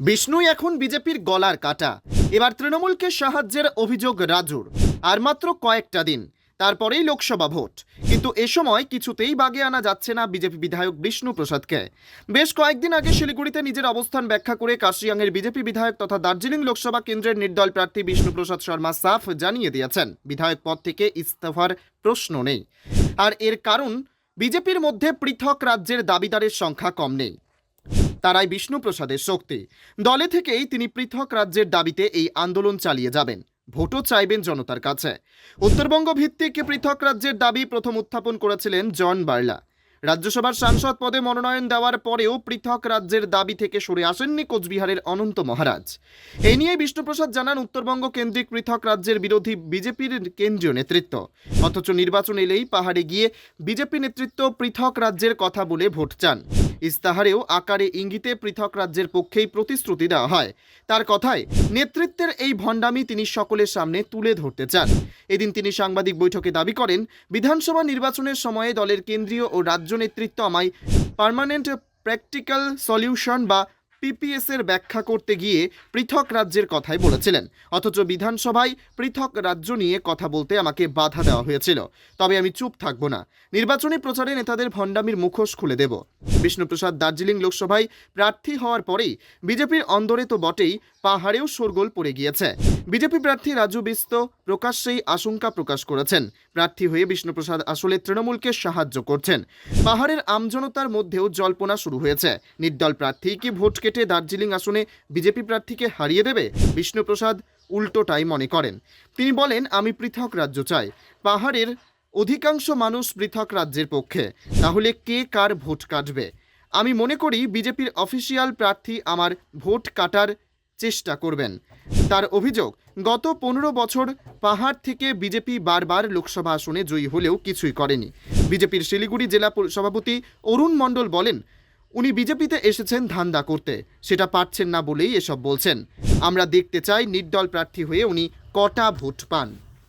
বিষ্ণুই এখন বিজেপির গলার কাটা। এবার তৃণমূলকে সাহায্যের অভিযোগ রাজুর। আর মাত্র কয়েকটা দিন, তারপরেই লোকসভা ভোট। কিন্তু এ সময় কিছুতেই বাগে আনা যাচ্ছে না বিজেপি বিধায়ক বিষ্ণু প্রসাদকে। বেশ কয়েকদিন আগে শিলিগুড়িতে নিজের অবস্থান ব্যাখ্যা করে কাশিয়াংয়ের বিজেপি বিধায়ক তথা দার্জিলিং লোকসভা কেন্দ্রের নির্দল প্রার্থী বিষ্ণু প্রসাদ শর্মা সাফ জানিয়ে দিয়েছেন। বিধায়ক পদ থেকে ইস্তফার প্রশ্ন নেই। আর এর কারণ, বিজেপির মধ্যে পৃথক রাজ্যের দাবিদারের সংখ্যা কম নেই। তারাই বিষ্ণুপ্রসাদের শক্তি। দলে থেকেই তিনি পৃথক রাজ্যের দাবিতে এই আন্দোলন চালিয়ে যাবেন। ভোটও চাইবেন জনতার কাছে। উত্তরবঙ্গ ভিত্তিক পৃথক রাজ্যের দাবি প্রথম উত্থাপন করেছিলেন জন বার্লা। রাজ্যসভার সাংসদ পদে মনোনয়ন দেওয়ার পরেও পৃথক রাজ্যের দাবি থেকে সরে আসেননি কোচবিহারের অনন্ত মহারাজ। এই নিয়ে বিষ্ণুপ্রসাদ জানান, উত্তরবঙ্গ কেন্দ্রিক পৃথক রাজ্যের বিরোধী বিজেপির কেন্দ্রীয় নেতৃত্ব। অথচ নির্বাচন এলেই পাহাড়ে গিয়ে বিজেপি নেতৃত্ব পৃথক রাজ্যের কথা বলে ভোট চান। ইস্তাহারেও আকারে ইঙ্গিতে পৃথক রাজ্যের পক্ষেই প্রতিশ্রুতি দেওয়া হয়। তার কথায়, নেতৃত্বের এই ভণ্ডামি তিনি সকলের সামনে তুলে ধরতে চান। এদিন তিনি সাংবাদিক বৈঠকে দাবি করেন, বিধানসভা নির্বাচনের সময়ে দলের কেন্দ্রীয় ও রাজ্য নেতৃত্ব আমায় পার্মানেন্ট প্র্যাকটিক্যাল সলিউশন বা পিপিএস এর ব্যাখ্যা করতে গিয়ে পৃথক রাজ্যের কথাই বলেছিলেন। অথচ বিধানসভায় পৃথক রাজ্য নিয়ে কথা বলতে আমাকে বাধা দেওয়া হয়েছিল। তবে আমি চুপ থাকব না। নির্বাচনী প্রচারে নেতাদের ভণ্ডামির মুখোশ খুলে দেব। বিষ্ণুপ্রসাদ দার্জিলিং লোকসভায় প্রার্থী হওয়ার পরেই বিজেপির অন্দরে তো বটেই পাহাড়েও শোরগোল পড়ে গিয়েছে। বিজেপি প্রার্থী রাজু বিস্ত প্রকাশ্যেই আশঙ্কা প্রকাশ করেছেন। প্রার্থী হয়ে বিষ্ণুপ্রসাদ আসলে তৃণমূলকে সাহায্য করছেন। পাহাড়ের আমজনতার মধ্যেও জল্পনা শুরু হয়েছে। নির্দল প্রার্থী কি ভোট কেটে দার্জিলিং আসনে বিজেপি প্রার্থীকে হারিয়ে দেবে বিষ্ণুপ্রসাদ উল্টোটাই মনে করেন। তিনি বলেন, আমি পৃথক রাজ্য চাই। পাহাড়ের অধিকাংশ মানুষ পৃথক রাজ্যের পক্ষে। তাহলে কে কার ভোট কাটবে? আমি মনে করি, বিজেপির অফিসিয়াল প্রার্থী আমার ভোট কাটার চেষ্টা করবেন। তার অভিযোগ, গত পনেরো বছর পাহাড় থেকে বিজেপি বারবার লোকসভা আসনে জয়ী হলেও কিছুই করেনি। বিজেপির শিলিগুড়ি জেলা সভাপতি অরুণ মণ্ডল বলেন উনি বিজেপিতে এসেছেন ধান্দা করতে। সেটা পারছেন না বলেই এসব বলছেন। আমরা দেখতে চাই নির্দল প্রার্থী হয়ে উনি কটা ভোট পান।